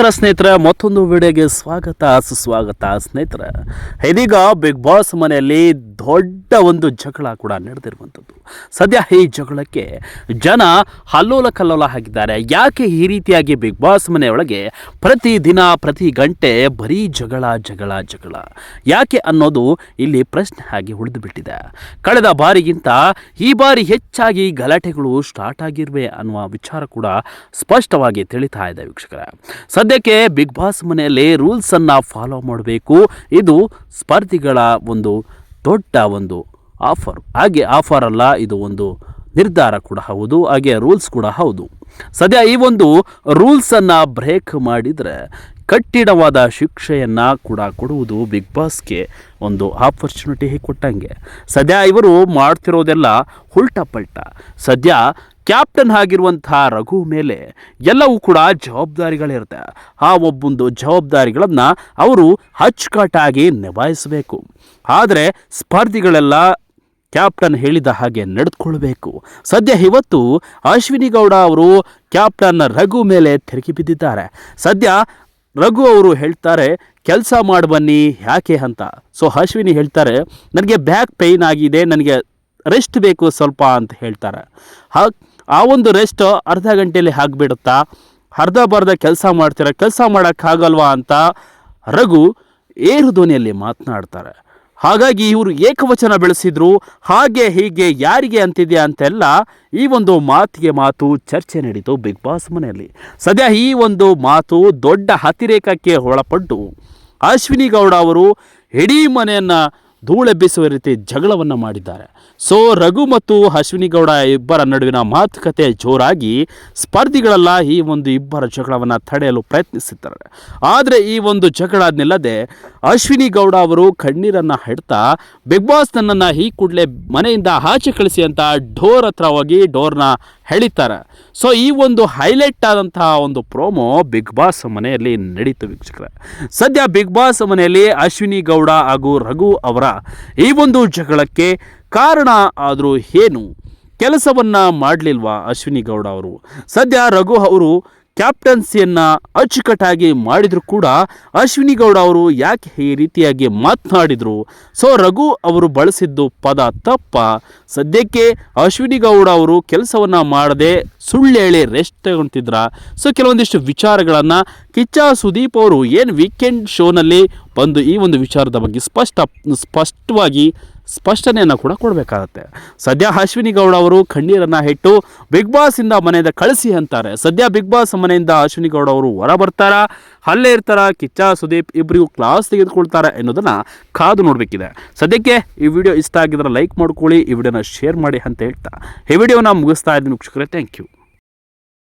ನಮಸ್ಕಾರ ಸ್ನೇಹಿತರೆ, ಮತ್ತೊಂದು ವಿಡಿಯೋಗೆ ಸ್ವಾಗತ, ಸುಸ್ವಾಗತ ಸ್ನೇಹಿತರೆ. ಇದೀಗ ಬಿಗ್ ಬಾಸ್ ಮನೆಯಲ್ಲಿ ದೊಡ್ಡ ಒಂದು ಜಗಳ ಕೂಡ ನಡೆದಿರುವಂಥದ್ದು. ಸದ್ಯ ಈ ಜಗಳಕ್ಕೆ ಜನ ಹಲ್ಲೋಲ ಕಲ್ಲೋಲ ಆಗಿದ್ದಾರೆ. ಯಾಕೆ ಈ ರೀತಿಯಾಗಿ ಬಿಗ್ ಬಾಸ್ ಮನೆಯೊಳಗೆ ಪ್ರತಿ ದಿನ ಪ್ರತಿ ಗಂಟೆ ಬರೀ ಜಗಳ ಜಗಳ ಜಗಳ? ಯಾಕೆ ಅನ್ನೋದು ಇಲ್ಲಿ ಪ್ರಶ್ನೆ ಆಗಿ ಉಳಿದು ಬಿಟ್ಟಿದೆ ಕಳೆದ ಬಾರಿಗಿಂತ ಈ ಬಾರಿ ಹೆಚ್ಚಾಗಿ ಗಲಾಟೆಗಳು ಸ್ಟಾರ್ಟ್ ಆಗಿರುವೆ ಅನ್ನುವ ವಿಚಾರ ಕೂಡ ಸ್ಪಷ್ಟವಾಗಿ ತಿಳಿತಾ ಇದೆ ವೀಕ್ಷಕರೇ. ಸದ್ಯಕ್ಕೆ ಬಿಗ್ ಬಾಸ್ ಮನೆಯಲ್ಲಿ ರೂಲ್ಸ್ ಅನ್ನ ಫಾಲೋ ಮಾಡಬೇಕು. ಇದು ಸ್ಪರ್ಧಿಗಳ ಒಂದು ದೊಡ್ಡ ಒಂದು ಆಫರ್ ಹಾಗೆ ಆಫರ್ ಅಲ್ಲ, ಇದು ಒಂದು ನಿರ್ಧಾರ ಕೂಡ ಹೌದು, ಹಾಗೆ ರೂಲ್ಸ್ ಕೂಡ ಹೌದು. ಸದ್ಯ ಈ ಒಂದು ರೂಲ್ಸನ್ನು ಬ್ರೇಕ್ ಮಾಡಿದರೆ ಕಠಿಣವಾದ ಶಿಕ್ಷೆಯನ್ನು ಕೂಡ ಕೊಡುವುದು ಬಿಗ್ ಬಾಸ್ಗೆ ಒಂದು ಆಪರ್ಚುನಿಟಿ ಕೊಟ್ಟಂಗೆ. ಸದ್ಯ ಇವರು ಮಾಡ್ತಿರೋದೆಲ್ಲ ಉಲ್ಟಾ ಪಲ್ಟ. ಸದ್ಯ ಕ್ಯಾಪ್ಟನ್ ಆಗಿರುವಂತಹ ರಘು ಮೇಲೆ ಎಲ್ಲವೂ ಕೂಡ ಜವಾಬ್ದಾರಿಗಳಿರುತ್ತೆ. ಆ ಒಬ್ಬೊಂದು ಜವಾಬ್ದಾರಿಗಳನ್ನು ಅವರು ಅಚ್ಚುಕಟ್ಟಾಗಿ ನಿಭಾಯಿಸಬೇಕು. ಆದರೆ ಸ್ಪರ್ಧಿಗಳೆಲ್ಲ ಕ್ಯಾಪ್ಟನ್ ಹೇಳಿದ ಹಾಗೆ ನಡೆದುಕೊಳ್ಬೇಕು. ಸದ್ಯ ಇವತ್ತು ಅಶ್ವಿನಿ ಗೌಡ ಅವರು ಕ್ಯಾಪ್ಟನ್ ರಘು ಮೇಲೆ ತಿರುಗಿ ಬಿದ್ದಿದ್ದಾರೆ. ಸದ್ಯ ರಘು ಅವರು ಹೇಳ್ತಾರೆ, ಕೆಲಸ ಮಾಡಿ ಬನ್ನಿ, ಯಾಕೆ ಅಂತ. ಸೊ ಅಶ್ವಿನಿ ಹೇಳ್ತಾರೆ, ನನಗೆ ಬ್ಯಾಕ್ ಪೇಯ್ನ್ ಆಗಿದೆ, ನನಗೆ ರೆಸ್ಟ್ ಬೇಕು ಸ್ವಲ್ಪ ಅಂತ ಹೇಳ್ತಾರೆ. ಹಾ ಆ ಒಂದು ರೆಸ್ಟ್ ಅರ್ಧ ಗಂಟೆಯಲ್ಲಿ ಆಗಿಬಿಡುತ್ತಾ ಅರ್ಧ ಬರ್ಧ ಕೆಲಸ ಮಾಡ್ತೀರ, ಕೆಲಸ ಮಾಡೋಕ್ಕಾಗಲ್ವಾ ಅಂತ ರಘು ಏರು ಧ್ವನಿಯಲ್ಲಿ ಮಾತನಾಡ್ತಾರೆ. ಹಾಗಾಗಿ ಇವರು ಏಕವಚನ ಬೆಳೆಸಿದ್ರು, ಹಾಗೆ ಹೀಗೆ ಯಾರಿಗೆ ಅಂತಿದೆಯಾ ಅಂತೆಲ್ಲ ಈ ಒಂದು ಮಾತಿಗೆ ಮಾತು ಚರ್ಚೆ ನಡೀತು ಬಿಗ್ ಬಾಸ್ ಮನೆಯಲ್ಲಿ. ಸದ್ಯ ಈ ಒಂದು ಮಾತು ದೊಡ್ಡ ಅತಿರೇಕಕ್ಕೆ ಒಳಪಟ್ಟು, ಅಶ್ವಿನಿ ಗೌಡ ಅವರು ಇಡೀ ಮನೆಯನ್ನು ಧೂಳೆಬ್ಬಿಸುವ ರೀತಿ ಜಗಳವನ್ನು ಮಾಡಿದ್ದಾರೆ. ಸೊ ರಘು ಮತ್ತು ಅಶ್ವಿನಿ ಗೌಡ ಇಬ್ಬರ ನಡುವಿನ ಮಾತುಕತೆ ಜೋರಾಗಿ ಸ್ಪರ್ಧಿಗಳೆಲ್ಲ, ಈ ಒಂದು ಇಬ್ಬರ ಜಗಳವನ್ನು ತಡೆಯಲು ಪ್ರಯತ್ನಿಸಿದ್ದಾರೆ. ಆದರೆ ಈ ಒಂದು ಜಗಳ ನಿಲ್ಲದೆ ಅಶ್ವಿನಿ ಗೌಡ ಅವರು ಕಣ್ಣೀರನ್ನು ಹಿಡ್ತಾ ಬಿಗ್ ಬಾಸ್ ನನ್ನನ್ನು ಈ ಕೂಡಲೇ ಮನೆಯಿಂದ ಆಚೆ ಕಳಿಸಿ ಅಂತ ಡೋರ್ ಹತ್ರ ಹೋಗಿ ಡೋರ್ನ ಎಳಿತಾರೆ ಸೊ ಈ ಒಂದು ಹೈಲೈಟ್ ಆದಂತಹ ಒಂದು ಪ್ರೋಮೋ ಬಿಗ್ ಬಾಸ್ ಮನೆಯಲ್ಲಿ ನಡೀತು ವೀಕ್ಷಕರ. ಸದ್ಯ ಬಿಗ್ ಬಾಸ್ ಮನೆಯಲ್ಲಿ ಅಶ್ವಿನಿ ಗೌಡ ಹಾಗೂ ರಘು ಅವರ ಈ ಒಂದು ಜಗಳಕ್ಕೆ ಕಾರಣ ಆದರೂ ಏನು? ಕೆಲಸವನ್ನು ಮಾಡಲಿಲ್ವಾ ಅಶ್ವಿನಿ ಗೌಡ ಅವರು? ಸದ್ಯ ರಘು ಅವರು ಕ್ಯಾಪ್ಟನ್ಸಿಯನ್ನು ಅಚ್ಚುಕಟ್ಟಾಗಿ ಮಾಡಿದ್ರು ಕೂಡ ಅಶ್ವಿನಿ ಗೌಡ ಅವರು ಯಾಕೆ ಈ ರೀತಿಯಾಗಿ ಮಾತನಾಡಿದರು? ಸೊ, ರಘು ಅವರು ಬಳಸಿದ್ದು ಪದ ತಪ್ಪ. ಸದ್ಯಕ್ಕೆ ಅಶ್ವಿನಿ ಗೌಡ ಅವರು ಕೆಲಸವನ್ನು ಮಾಡದೆ ಸುಳ್ಳು ಹೇಳಿ ರೆಸ್ಟ್ ತಗೊಳ್ತಿದ್ರ ಸೊ, ಕೆಲವೊಂದಿಷ್ಟು ವಿಚಾರಗಳನ್ನು ಕಿಚ್ಚ ಸುದೀಪ್ ಅವರು ಏನು ವೀಕೆಂಡ್ ಶೋನಲ್ಲಿ ಬಂದು ಈ ಒಂದು ವಿಚಾರದ ಬಗ್ಗೆ ಸ್ಪಷ್ಟ, ಸ್ಪಷ್ಟವಾಗಿ ಸ್ಪಷ್ಟನೆಯನ್ನು ಕೂಡ ಕೊಡಬೇಕಾಗತ್ತೆ. ಸದ್ಯ ಅಶ್ವಿನಿ ಗೌಡ ಅವರು ಕಣ್ಣೀರನ್ನು ಇಟ್ಟು ಬಿಗ್ ಬಾಸಿಂದ ಮನೆಯಿಂದ ಕಳಿಸಿ ಅಂತಾರೆ. ಸದ್ಯ ಬಿಗ್ ಬಾಸ್ ಮನೆಯಿಂದ ಅಶ್ವಿನಿ ಗೌಡ ಅವರು ಹೊರ ಬರ್ತಾರ? ಅಲ್ಲೇ ಇರ್ತಾರ? ಕಿಚ್ಚ, ಸುದೀಪ್ ಇಬ್ಬರಿಗೂ ಕ್ಲಾಸ್ ತೆಗೆದುಕೊಳ್ತಾರೆ ಅನ್ನೋದನ್ನು ಕಾದು ನೋಡಬೇಕಿದೆ. ಸದ್ಯಕ್ಕೆ ಈ ವಿಡಿಯೋ ಇಷ್ಟ ಆಗಿದ್ರೆ ಲೈಕ್ ಮಾಡ್ಕೊಳ್ಳಿ, ಈ ವಿಡಿಯೋನ ಶೇರ್ ಮಾಡಿ ಅಂತ ಹೇಳ್ತಾ. ಈ ವಿಡಿಯೋನ ಮುಗಿಸ್ತಾ ಇದ್ದೀನಿ ವೀಕ್ಷಕರೇ. Thank you